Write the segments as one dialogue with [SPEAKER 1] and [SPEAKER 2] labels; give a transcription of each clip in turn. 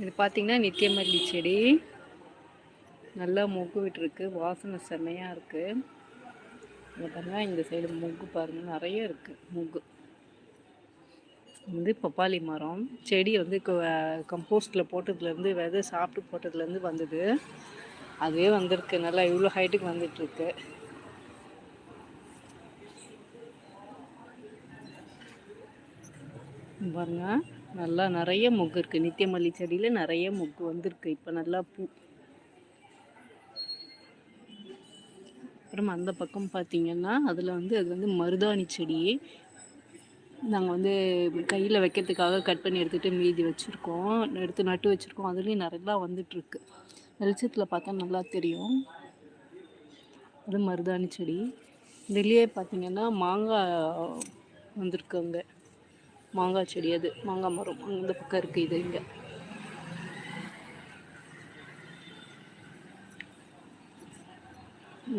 [SPEAKER 1] இது பார்த்திங்கன்னா நித்தியமல்லி செடி. நல்லா மொக்கு விட்டுருக்கு வாசனை செம்மையாக இருக்குது இதை பாருங்கள் இந்த சைடு மொக்கு பாருங்கள் நிறைய இருக்குது மொக்கு வந்து பப்பாளி மரம். செடி வந்து கம்போஸ்டில் போட்டதுலேருந்து விதை சாப்பிட்டு போட்டதுலேருந்து வந்தது. அதுவே வந்திருக்கு. நல்லா இவ்வளோ ஹைட்டுக்கு வந்துட்டுருக்கு. பாருங்கள் நல்லா நிறைய மொக்கு இருக்குது நித்தியமல்லி செடியில் நிறைய மொக்கு வந்திருக்கு. இப்போ நல்லா பூ. அப்புறம் அந்த பக்கம் பார்த்தீங்கன்னா அதில் வந்து அது வந்து மருதாணி செடி. நாங்கள் வந்து கையில் வைக்கிறதுக்காக கட் பண்ணி எடுத்துகிட்டு மீதி வச்சுருக்கோம். எடுத்து நட்டு வச்சுருக்கோம். அதுலேயும் நிறையா வந்துட்டுருக்கு. வெளிச்சத்தில் பார்த்தா நல்லா தெரியும். அது மருதாணி செடி. இதுலேயே பார்த்தீங்கன்னா மாங்காய் வந்திருக்கு அங்கே. மாங்காய் செடி அது மாங்காய் மரம் அந்த பக்கம் இருக்குது இது இங்கே.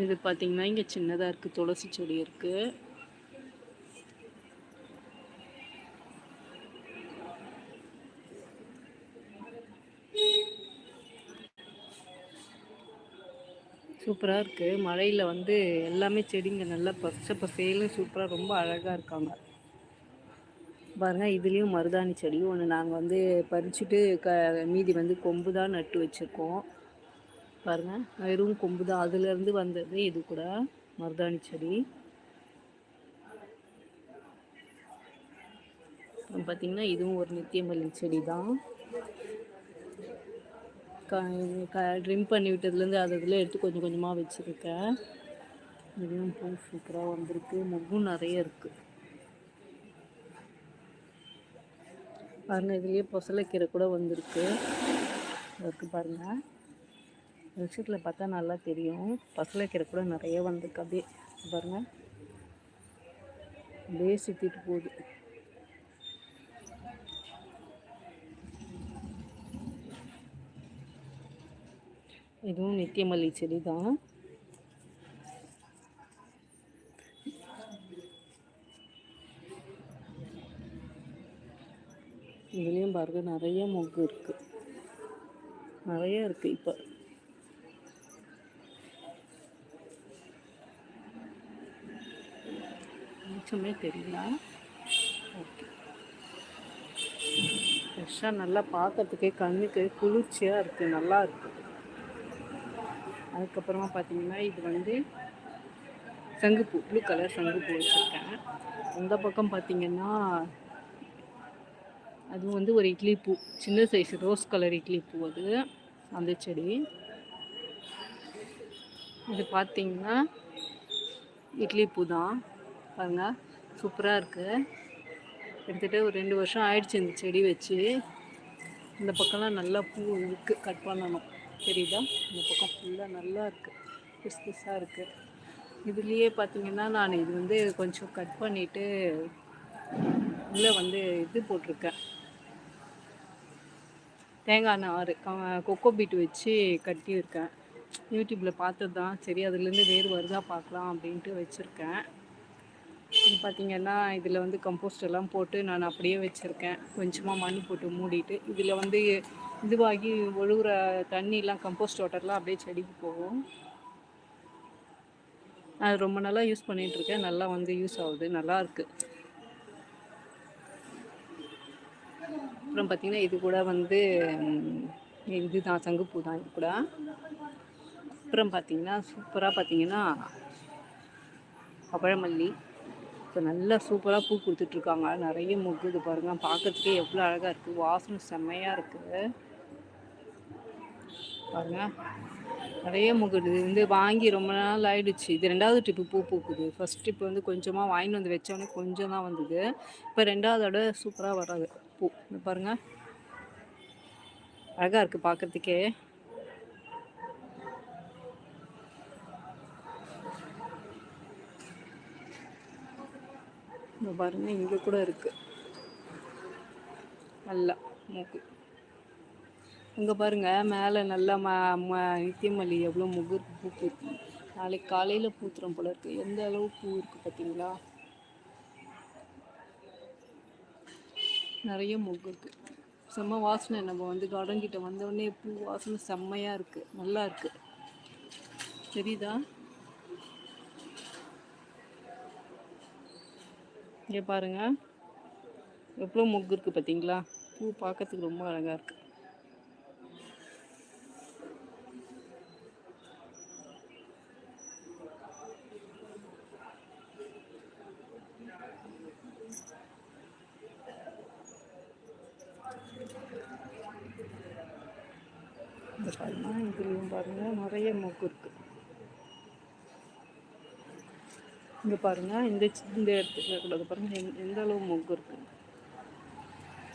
[SPEAKER 1] இது பார்த்தீங்கன்னா இங்கே சின்னதாக இருக்குது துளசி செடி இருக்குது சூப்பராக இருக்குது மழையில் வந்து எல்லாமே செடிங்க நல்லா பச்சை பசேலும் சூப்பராக ரொம்ப அழகாக இருக்காங்க. பாருங்கள் இதுலேயும் மருதாணி செடி. ஒன்று நாங்கள் வந்து பறிச்சுட்டு க மீதி வந்து கொம்பு தான் நட்டு வச்சுருக்கோம். பாருங்கள் வெறும் கொம்பு தான் அதுலேருந்து வந்தது இது கூட மருதாணி செடி. பார்த்திங்கன்னா இதுவும் ஒரு நித்தியமல்லி செடி தான் க ட்ரிம் பண்ணி விட்டதுலேருந்து அது இதில் எடுத்து கொஞ்சம் கொஞ்சமாக வச்சுருக்கேன். இதுவும் பூ சூப்பராக வந்திருக்கு. முகும் நிறைய இருக்குது பாருங்கள் இதுலேயே பொசலைக்கீரை கூட வந்திருக்கு. இருக்கு பாருங்கள் விஷயத்தில் பார்த்தா நல்லா தெரியும். பசலைக்கீரை கூட நிறைய வந்திருக்கு. அப்படியே பாருங்கள் அப்படியே சுற்றிட்டு போகுது. இதுவும் நித்தியமல்லி செடி தான் இதுலேயும் பாருங்க நிறைய மொக்கு இருக்குது நிறைய இருக்குது இப்போ. மிச்சமே தெரியல. ஓகே. ஃப்ரெஷ்ஷாக நல்லா பார்க்கறதுக்கே கண்ணுக்கு குளிர்ச்சியாக இருக்குது நல்லா இருக்குது அதுக்கப்புறமா பார்த்தீங்கன்னா இது வந்து சங்குப்பூ ப்ளூ கலர் சங்குப்பூ வச்சுருக்கேன். அந்த பக்கம் பார்த்தீங்கன்னா அதுவும் வந்து ஒரு இட்லி பூ சின்ன சைஸ் ரோஸ் கலர் இட்லி பூ அது அந்த செடி. இது பார்த்தீங்கன்னா இட்லி பூ தான். பாருங்கள் சூப்பராக இருக்குது எடுத்துகிட்டு ஒரு ரெண்டு வருஷம் ஆயிடுச்சு இந்த செடி வச்சு. இந்த பக்கம்லாம் நல்லா பூ இருக்குது கட் பண்ணணும். தெரியுதா? இந்த பக்கம் ஃபுல்லாக நல்லா இருக்குது புதுசு புதுசாக இருக்குது இதுலேயே பார்த்தீங்கன்னா நான் இது வந்து கொஞ்சம் கட் பண்ணிவிட்டு உள்ளே வந்து இது போட்டிருக்கேன். தேங்காய் நார் கொக்கோ பீட் வச்சு கட்டியிருக்கேன். யூடியூப்பில் பார்த்தது தான். சரி அதுலேருந்து வேறு வருதா பார்க்கலாம் அப்படின்ட்டு வச்சுருக்கேன். இது பார்த்திங்கன்னா இதில் வந்து கம்போஸ்ட் எல்லாம் போட்டு நான் அப்படியே வச்சுருக்கேன். கொஞ்சமாக மண் போட்டு மூடிட்டு இதில் வந்து இதுவாகி ஒழுகுற தண்ணிலாம் கம்போஸ்ட் வாட்டர்லாம் அப்படியே செடிக்கு போகும். அது ரொம்ப நாளாக யூஸ் பண்ணிகிட்ருக்கேன் நல்லா வந்து யூஸ் ஆகுது. நல்லாயிருக்கு அப்புறம் பார்த்திங்கன்னா இது கூட வந்து இது தான் சங்குப்பூ தான் இது கூட. அப்புறம் பார்த்திங்கன்னா சூப்பராக பார்த்திங்கன்னா பழமல்லி இப்போ நல்லா சூப்பராக பூ கொடுத்துட்ருக்காங்க. நிறைய முகுது பாருங்கள் பார்க்கறதுக்கே எவ்வளோ அழகாக இருக்குது வாசனை செம்மையாக இருக்குது பாருங்கள் நிறைய முகுது இது வந்து வாங்கி ரொம்ப நாள் ஆயிடுச்சு. இது ரெண்டாவது ட்ரிப்பு பூ பூக்குது. ஃபஸ்ட் ட்ரிப் வந்து கொஞ்சமாக வாங்கிட்டு வந்து வச்சோடனே கொஞ்சம் தான் வந்தது. இப்போ ரெண்டாவதோட சூப்பராக வராது. பூ. இந்த பாருங்கள் அழகாக இருக்குது பார்க்குறதுக்கே இந்த பாருங்கள் இங்கே கூட இருக்குது நல்லா மூக்கு. இங்கே பாருங்கள் மேலே நல்லா ம ம நித்தியமல்லி எவ்வளோ முகுர் பூ நாளைக்கு காலையில் பூத்துறோம் போல இருக்குது எந்த அளவு பூ இருக்குது பார்த்தீங்களா நிறைய மொக்கு இருக்குது செம்ம வாசனை. நம்ம வந்து கார்டன் கிட்ட வந்தோடனே பூ வாசனை செம்மையாக இருக்குது நல்லா இருக்குது தெரியுதா? இங்கே பாருங்க. எவ்வளோ மொக்கு இருக்குது பார்த்தீங்களா பூ பார்க்கறதுக்கு ரொம்ப அழகாக இருக்குது இந்த பாருங்க. இதுலேயும் பாருங்க நிறைய மொக்கு இருக்குது இங்கே பாருங்க. இந்த இந்த இடத்துல கூட பாருங்க. எந்த- எந்த அளவு மொக்கு இருக்கு?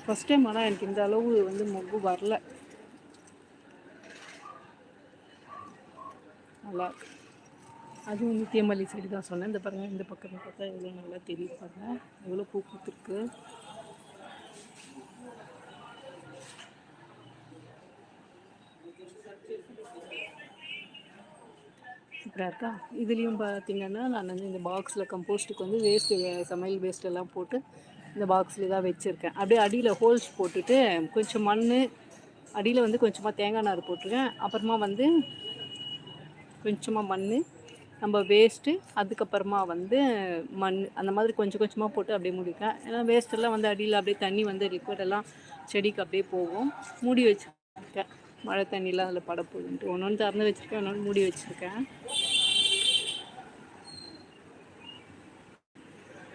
[SPEAKER 1] ஃபர்ஸ்ட் டைம் ஆனால் எனக்கு இந்த அளவு வந்து மொக்கு வரல. நல்லா இருக்கு. அதுவும் நித்தியமல்லி செடி தான் சொன்னேன். இந்த பாருங்க. இந்த பக்கம் பார்த்தா எவ்வளோ நல்லா தெரியும் பாருங்க. எவ்வளோ பூ பூத்துருக்கு. சூப்பராக இருக்கா இதுலேயும் பார்த்தீங்கன்னா நான் வந்து இந்த பாக்ஸில் கம்போஸ்ட்டுக்கு வந்து வேஸ்ட்டு சமையல் வேஸ்ட்டெல்லாம் போட்டு இந்த பாக்ஸில் தான் வச்சுருக்கேன். அப்படியே அடியில் ஹோல்ஸ் போட்டுட்டு கொஞ்சம் மண் அடியில் வந்து கொஞ்சமாக தேங்காய் நார் போட்டிருக்கேன். அப்புறமா வந்து கொஞ்சமாக மண் நம்ம வேஸ்ட்டு அதுக்கப்புறமா வந்து மண் அந்த மாதிரி கொஞ்சம் கொஞ்சமாக போட்டு அப்படியே மூடிருக்கேன் ஏன்னா வேஸ்ட்டெல்லாம் வந்து அடியில் அப்படியே தண்ணி வந்து liquid எல்லாம் செடிக்கு அப்படியே போகும். மூடி வச்சுருக்கேன். மழை தண்ணியெலாம் அதில் பட போகுதுன்ட்டு. ஒன்று ஒன்று திறந்து வச்சுருக்கேன் ஒன்று மூடி வச்சுருக்கேன்.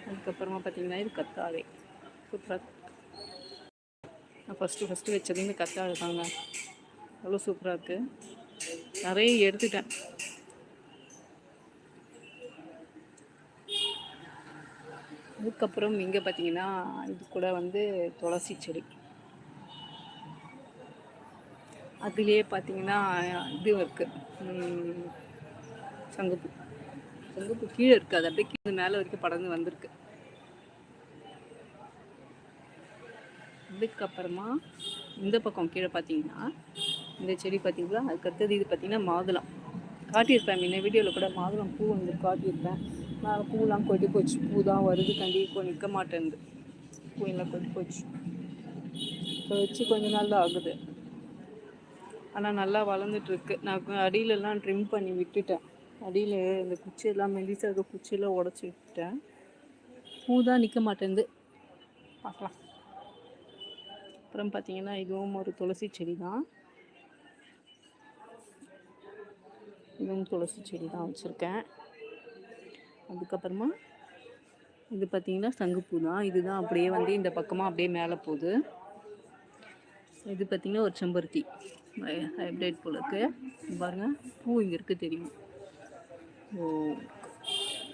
[SPEAKER 1] அதுக்கப்புறமா பார்த்தீங்கன்னா இது கத்தாழை. சூப்பராக நான் ஃபஸ்ட்டு ஃபஸ்ட்டு வச்சது இந்த கத்தாழை தாங்க. அவ்வளோ சூப்பராக இருக்குது நிறைய எடுத்துட்டேன். அதுக்கப்புறம் இங்கே பார்த்தீங்கன்னா இது கூட வந்து துளசி செடி. அதுலேயே பார்த்தீங்கன்னா இது இருக்குது சங்குப்பூ. சங்குப்பூ கீழே இருக்குது அது அப்படியே கீழே மேலே வரைக்கும் படர்ந்து வந்திருக்கு. அதுக்கப்புறமா இந்த பக்கம் கீழே பார்த்தீங்கன்னா இந்த செடி பார்த்தீங்களா அதுக்கடுத்தது இது பார்த்தீங்கன்னா மாதுளம். காட்டியிருப்பேன் முன்ன வீடியோவில் கூட மாதுளம் பூ வந்து காட்டியிருப்பேன். நான் பூலாம் கொட்டி போச்சு. பூ தான் வருது. கண்டி இப்போ நிற்க மாட்டேன்து பூ எல்லாம் கொட்டி போச்சு. இப்போ வச்சு கொஞ்ச நாள் தான் ஆகுது. ஆனால் நல்லா வளர்ந்துட்டு இருக்கு நான் அடியிலலாம் ட்ரிம் பண்ணி விட்டுட்டேன். அடியில் இந்த குச்சியெல்லாம் மெலிசாக இருக்க குச்சியெல்லாம் உடச்சி விட்டுட்டேன். பூ தான் நிற்க மாட்டேங்குது பார்க்கலாம். அப்புறம் பார்த்தீங்கன்னா இதுவும் ஒரு துளசி செடி தான் இதுவும் துளசி செடி தான் வச்சுருக்கேன். அதுக்கப்புறமா இது பார்த்தீங்கன்னா சங்குப்பூ தான் இதுதான் அப்படியே வந்து இந்த பக்கமாக அப்படியே மேலே போகுது. இது பார்த்திங்கன்னா ஒரு செம்பருத்தி. ஹைப்ரைட் போல இருக்குது பாருங்கள் பூ இங்கே இருக்குது தெரியும். ஓ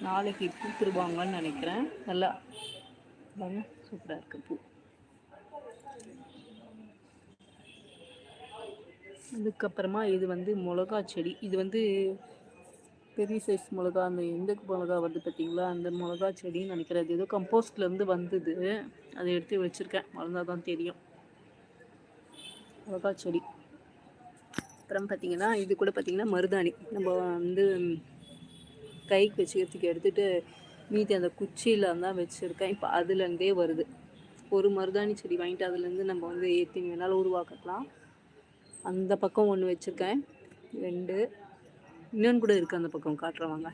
[SPEAKER 1] நாளைக்கு பூ திருவாங்கன்னு நினைக்கிறேன். நல்லா பாருங்க சூப்பராக இருக்குது பூ. அதுக்கப்புறமா இது வந்து மிளகா செடி. இது வந்து பெரிய சைஸ் மிளகா அந்த எந்த மிளகா வருது பார்த்தீங்களா? அந்த மிளகா செடின்னு நினைக்கிறேன். அது ஏதோ கம்போஸ்ட்லேருந்து வந்தது. அதை எடுத்து வச்சுருக்கேன். வளர்ந்தால் தான் தெரியும். மிளகா செடி. அப்புறம் பார்த்தீங்கன்னா இது கூட பார்த்தீங்கன்னா மருதாணி. நம்ம வந்து கைக்கு வச்சுக்கிறதுக்கு எடுத்துகிட்டு மீதி அந்த குச்சியில் தான் வச்சுருக்கேன். இப்போ அதுலேருந்தே வருது. ஒரு மருதாணி செடி வாங்கிட்டு அதுலேருந்து நம்ம வந்து ஏற்றி வேணாலும் உருவாக்கலாம். அந்த பக்கம் ஒன்று வச்சுருக்கேன். ரெண்டு. இன்னொன்று கூட இருக்குது அந்த பக்கம் காட்டுறவாங்க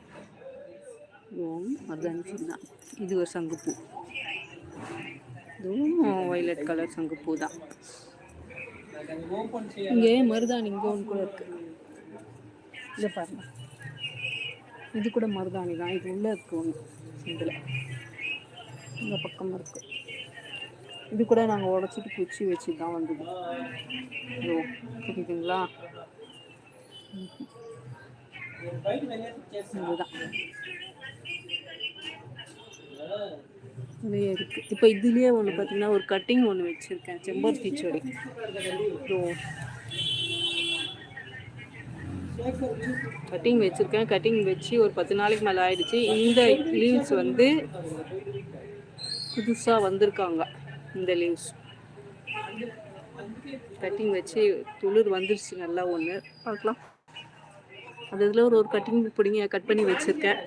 [SPEAKER 1] ஓம் மருதாணி செடி தான். இது ஒரு சங்குப்பூ. இதுவும் வயலட் கலர் சங்குப்பூ தான். இங்கே மருதாணி இங்கே ஒன்று கூட இருக்கு. இதை பாருங்க. இது கூட மருதாணி தான். இது உள்ளே இருக்கு ஒன்று இதில். இந்த பக்கம் இருக்கு. இது கூட நாங்கள் உடச்சிட்டு குச்சி வச்சு தான் வந்தது. ஐயோ புரியுதுங்களா? இதுதான். நிறைய இருக்குது இப்போ இதுலேயே ஒன்று பார்த்தீங்கன்னா ஒரு கட்டிங் ஒன்று வச்சுருக்கேன். செம்பருத்தி செடி. கட்டிங் வச்சுருக்கேன். கட்டிங் வச்சு ஒரு பத்து நாளைக்கு மேலே ஆயிடுச்சு. இந்த லீவ்ஸ் வந்து புதுசாக வந்திருக்காங்க. இந்த லீவ்ஸ் கட்டிங் வச்சு துளிர் வந்துருச்சு நல்லா ஒன்று பார்க்கலாம். அது இதில் ஒரு ஒரு கட்டிங் பிடிங்க கட் பண்ணி வச்சுருக்கேன்.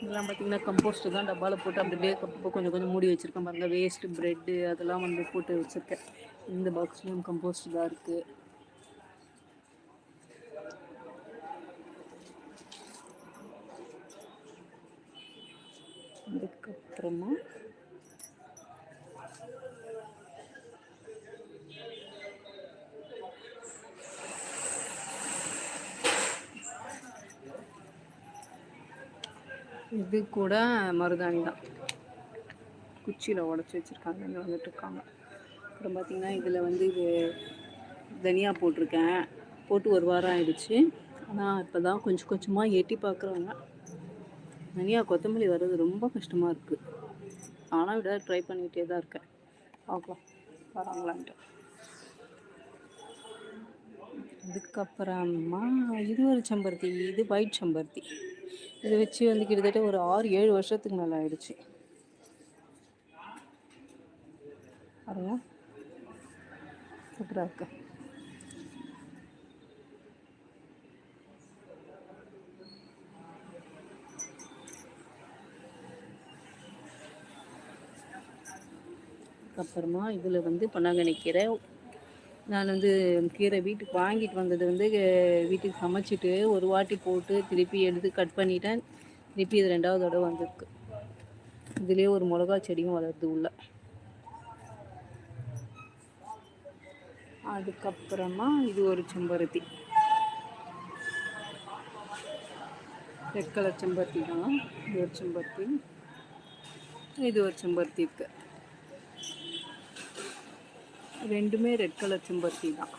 [SPEAKER 1] இதெல்லாம் பார்த்தீங்கன்னா கம்போஸ்ட் தான் டப்பாவில் போட்டு அப்படியே கப்பு கொஞ்சம் கொஞ்சம் மூடி வச்சுருக்கேன் பாருங்கள் வேஸ்ட்டு ப்ரெட்டு அதெல்லாம் வந்து போட்டு வச்சுருக்கேன். இந்த பாக்ஸ்லேயும் கம்போஸ்ட் தான் இருக்குது அதுக்கப்புறமா இது கூட மருதாணி தான். குச்சியில் உடச்சி வச்சுருக்காங்க இங்கே வந்துட்டு இருக்காங்க. அப்புறம் பார்த்திங்கன்னா இதில் வந்து இது தனியா போட்டிருக்கேன். போட்டு ஒரு வாரம் ஆயிடுச்சு. ஆனால் இப்போ தான் கொஞ்சம் கொஞ்சமாக எட்டி பார்க்குறாங்க தனியா கொத்தமல்லி வர்றது ரொம்ப கஷ்டமாக இருக்குது ஆனால் விட ட்ரை பண்ணிகிட்டே தான் இருக்கேன். பார்க்கலாம் வராங்களான்ட்டு. இதுக்கப்புறமா இது ஒரு செம்பருத்தி இது ஒயிட் செம்பருத்தி. இதை வச்சு வந்து கிட்டத்தட்ட ஒரு ஆறு ஏழு வருஷத்துக்கு மேலே ஆயிடுச்சு. பாருங்க. சூப்பராக இருக்கு. அப்புறமா இதில் வந்து பொன்னாங்கண்ணி கீரை நான் வந்து கீரை வீட்டுக்கு வாங்கிட்டு வந்தது வந்து வீட்டுக்கு சமைச்சிட்டு ஒரு வாட்டி போட்டு திருப்பி எடுத்து கட் பண்ணிட்டேன். திருப்பி இது ரெண்டாவது தடவை வந்திருக்கு. இதுலேயே ஒரு மிளகா செடியும் வளருது உள்ள. அதுக்கப்புறமா இது ஒரு செம்பருத்தி. ரெட் கலர் செம்பருத்தி தான். இது ஒரு செம்பருத்தி. இது ஒரு செம்பருத்தி இருக்குது ரெண்டுமே ரெட் கலர் செம்பருத்தி தான்.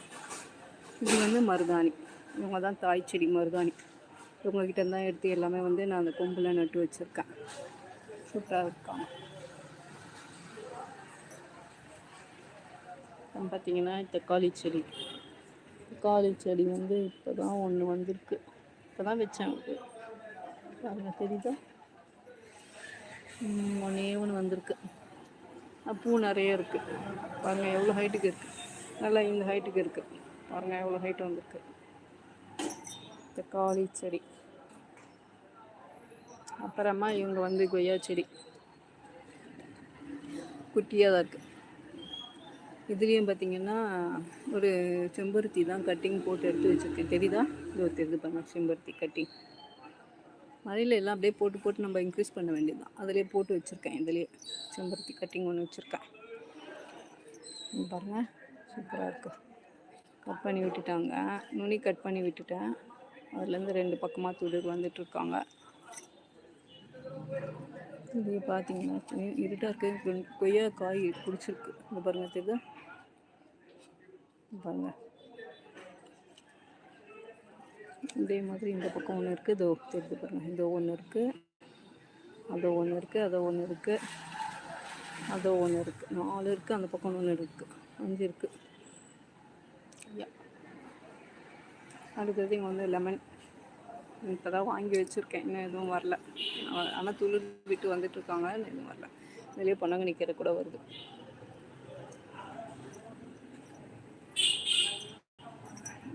[SPEAKER 1] இது வந்து மருதாணி. இவங்க தான் தாய் செடி மருதாணி. இவங்ககிட்ட தான் எடுத்து எல்லாமே வந்து நான் அந்த கொம்பில் நட்டு வச்சுருக்கேன். சூப்பராக இருக்காங்க பார்த்தீங்கன்னா தக்காளி செடி. தக்காளி செடி வந்து இப்போ தான் ஒன்று வந்திருக்கு. இப்போ தான் வச்சேன். அது. தெரியுதா? ஒன்றே ஒன்று வந்திருக்கு. பூ நிறைய இருக்குது பாருங்க எவ்வளோ ஹைட்டுக்கு இருக்குது நல்லா இந்த ஹைட்டுக்கு இருக்குது பாருங்க எவ்வளோ ஹைட் வந்திருக்கு. தக்காளி செடி. அப்புறமா இவங்க வந்து கொய்யா செடி. குட்டியாக தான் இருக்குது இதுலேயும் பார்த்தீங்கன்னா ஒரு செம்பருத்தி தான் கட்டிங் போட்டு எடுத்து வச்சுருக்கேன். தெரியுதா? ஒருத்தர் தெரியுது பாருங்க செம்பருத்தி கட்டிங் மழையில எல்லாம் அப்படியே போட்டு போட்டு நம்ம இன்க்ரீஸ் பண்ண வேண்டியது தான் அதிலே போட்டு வச்சுருக்கேன். இதுலேயே செம்பருத்தி கட்டிங் ஒன்று வச்சுருக்கேன். பாருங்கள் சூப்பராக இருக்குது கட் பண்ணி விட்டுட்டாங்க. நுனி கட் பண்ணி விட்டுட்டேன். அதுலேருந்து ரெண்டு பக்கமாக துளிர் வந்துட்டுருக்காங்க இது பார்த்தீங்கன்னா இருட்டாக இருக்குது கொய்யா காய் பிடிச்சிருக்கு இந்த பாருங்க தெரியுதா? பாருங்கள் பாருங்க இதே மாதிரி இந்த பக்கம் ஒன்று இருக்குது இதோ தெரிஞ்சு பாருங்கள் இதோ ஒன்று இருக்குது அதோ ஒன்று இருக்குது அதோ ஒன்று இருக்குது அதோ ஒன்று இருக்குது நாலு இருக்குது அந்த பக்கம் ஒன்று இருக்குது அஞ்சு இருக்குது அடுத்தது இங்கே வந்து லெமன் இப்போ தான் வாங்கி வச்சுருக்கேன். இன்னும் எதுவும் வரல. ஆனால் துளிர் விட்டு வந்துட்டுருக்காங்க இன்னும் எதுவும் வரல. வெளியே பொண்ணங்க நிற்கிற கூட வருது.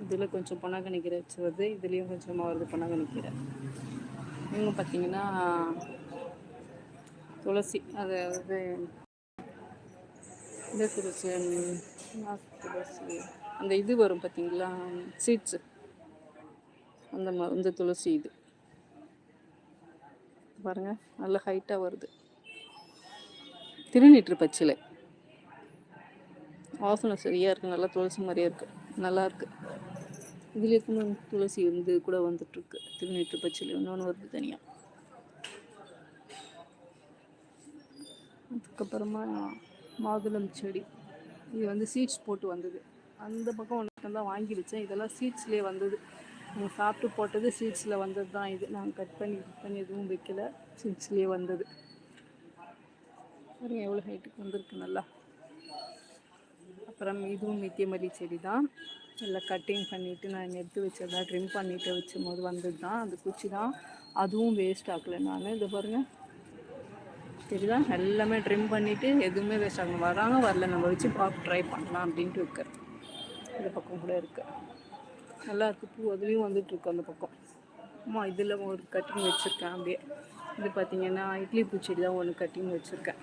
[SPEAKER 1] இதில் கொஞ்சம் பொன்னாங்கண்ணி கீரை வச்சு வருது இதுலேயும் கொஞ்சமாக வருது பொன்னாங்கண்ணி கீரை இவங்க பார்த்தீங்கன்னா துளசி அது அது இந்த துளசி துளசி அந்த இது வரும் பார்த்தீங்களா சீட்ஸு அந்த ம இந்த துளசி இது. பாருங்க நல்ல ஹைட்டாக வருது. திருநீற்று பச்சிலை. வாசனை சரியாக இருக்குது நல்லா துளசி மாதிரியே இருக்குது நல்லாயிருக்கு இதுலேயே கூட துளசி வந்து கூட வந்துட்டுருக்கு. திருநீற்று பச்சிலை இன்னொன்று வருது தனியாக அதுக்கப்புறமா மாதுளம் செடி. இது வந்து சீட்ஸ் போட்டு வந்தது. அந்த பக்கம் ஒன்று தான் வாங்கி வச்சேன். இதெல்லாம் சீட்ஸ்லேயே வந்தது. நாங்கள் சாப்பிட்டு போட்டது சீட்ஸில் வந்தது தான் இது. நாங்கள் கட் பண்ணி கட் பண்ணி எதுவும் வைக்கல. சீட்ஸ்லேயே வந்தது. பாருங்க எவ்வளோ ஹைட்டுக்கு வந்திருக்கு நல்லா. அப்புறம் இதுவும் நித்தியமல்லி செடி தான். இல்லை கட்டிங் பண்ணிவிட்டு நான் எடுத்து வச்சதா ட்ரிம் பண்ணிட்டு வச்சும் போது வந்தது தான். அந்த குச்சி தான். அதுவும் வேஸ்ட் ஆகலை நான். இதை பாருங்கள் தெரியுதா? எல்லாமே ட்ரிம் பண்ணிவிட்டு எதுவுமே வேஸ்ட் ஆகணும் வராங்க வரல. நம்ம வச்சு பார்க்க ட்ரை பண்ணலாம் அப்படின்ட்டு இருக்கேன் இந்த பக்கம் கூட இருக்கு. நல்லா இருக்குது பூ அதுலேயும் வந்துட்டுருக்கு அந்த பக்கம். அம்மா இதில் ஒரு கட்டிங் வச்சுருக்கேன் அப்படியே. இது பார்த்தீங்கன்னா இட்லி பூச்செடி தான் ஒன்று கட்டிங் வச்சுருக்கேன்.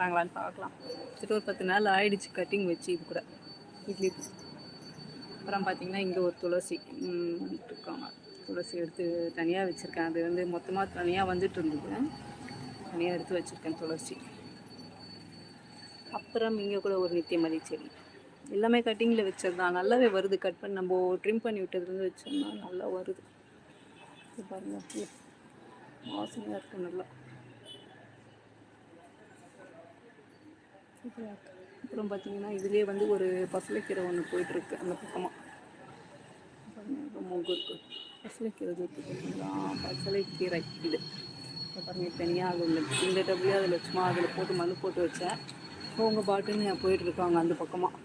[SPEAKER 1] வராங்களான்னு பார்க்கலாம். கிட்ட ஒரு பத்து நாள் ஆயிடுச்சு கட்டிங் வச்சு இது கூட. இட்லி அப்புறம் பார்த்தீங்கன்னா இங்கே ஒரு துளசி இருக்காங்க துளசி எடுத்து தனியாக வச்சுருக்கேன். அது வந்து மொத்தமாக தனியாக வந்துட்டு இருந்தது. தனியாக எடுத்து வச்சுருக்கேன் துளசி. அப்புறம் இங்கே கூட ஒரு நித்தியமதி செடி. எல்லாமே கட்டிங்கில் வச்சது தான் நல்லாவே வருது. கட் பண்ணி நம்ம ட்ரிம் பண்ணி விட்டதுலேருந்து வச்சோம்னா நல்லா வருது. பாருங்கள் பாருங்க. வாசனையாக இருக்குது நல்லா சூப்பராக இருக்கு அப்புறம் பார்த்தீங்கன்னா இதுலேயே வந்து ஒரு பசலைக்கீரை ஒன்று போயிட்டுருக்கு அந்த பக்கமாக பாருங்க இருக்கு பசலைக்கீரை இருக்கு பார்த்தீங்களா பசலைக்கீரை இது. இப்போ பாருங்க தனியாக அதில் இந்த டபிள்யூ அதில் சும்மா அதில் போட்டு மண் போட்டு வச்சேன். அவங்க பாட்டுன்னு நான் இருக்காங்க அந்த பக்கமாக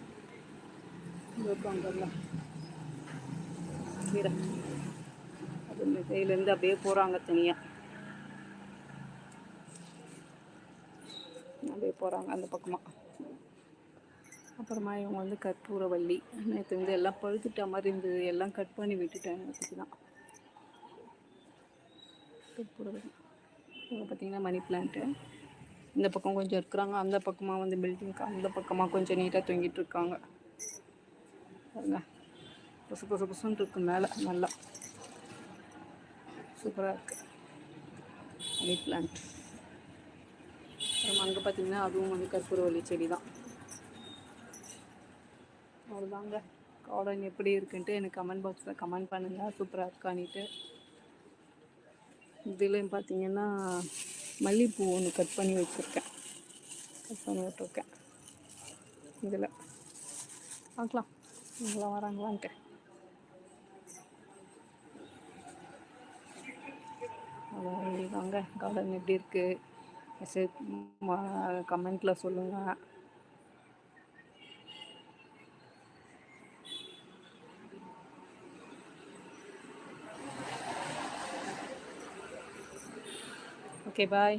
[SPEAKER 1] இங்கே இருக்காங்கல்ல கீரை. அது இந்த கையிலேருந்து அப்படியே போகிறாங்க தனியாக அப்படியே போகிறாங்க அந்த பக்கமாக அப்புறமா இவங்க வந்து கற்பூரவள்ளி நேற்று வந்து எல்லாம் பழுத்துட்ட மாதிரி இருந்தது எல்லாம் கட் பண்ணி விட்டுட்டேன் நேற்றுக்கு தான். கற்பூரவள்ளி. இவங்க பார்த்தீங்கன்னா மணி பிளான்ட்டு இந்த பக்கம் கொஞ்சம் இருக்கிறாங்க அந்த பக்கமாக வந்து பில்டிங்க்கு அந்த பக்கமாக கொஞ்சம் நீட்டாக தொங்கிட்டு இருக்காங்க. பாருங்க. புசு புசு புசுன்னு இருக்கு மேலே நல்லா. சூப்பராக இருக்குது மணி பிளான்ட் அங்கே பார்த்தீங்கன்னா அதுவும் வந்து கற்பூரவள்ளி செடி தான். அவ்வளோதாங்க கார்டன் எப்படி இருக்குன்ட்டு எனக்கு கமெண்ட் பாக்ஸில் கமெண்ட் பண்ணுங்கள் சூப்பராக இருக்கான்னுட்டு. இதுலேயும் பார்த்தீங்கன்னா மல்லிகைப்பூ ஒன்று கட் பண்ணி வச்சுருக்கேன். கட் பண்ணி விட்டுருக்கேன். இதில். பார்க்கலாம் இவங்களாம் வராங்களான்ட்டு. வாங்க கார்டன் எப்படி இருக்குது மெசேஜ் கமெண்ட்டில் சொல்லுங்கள் ஓகே பாய்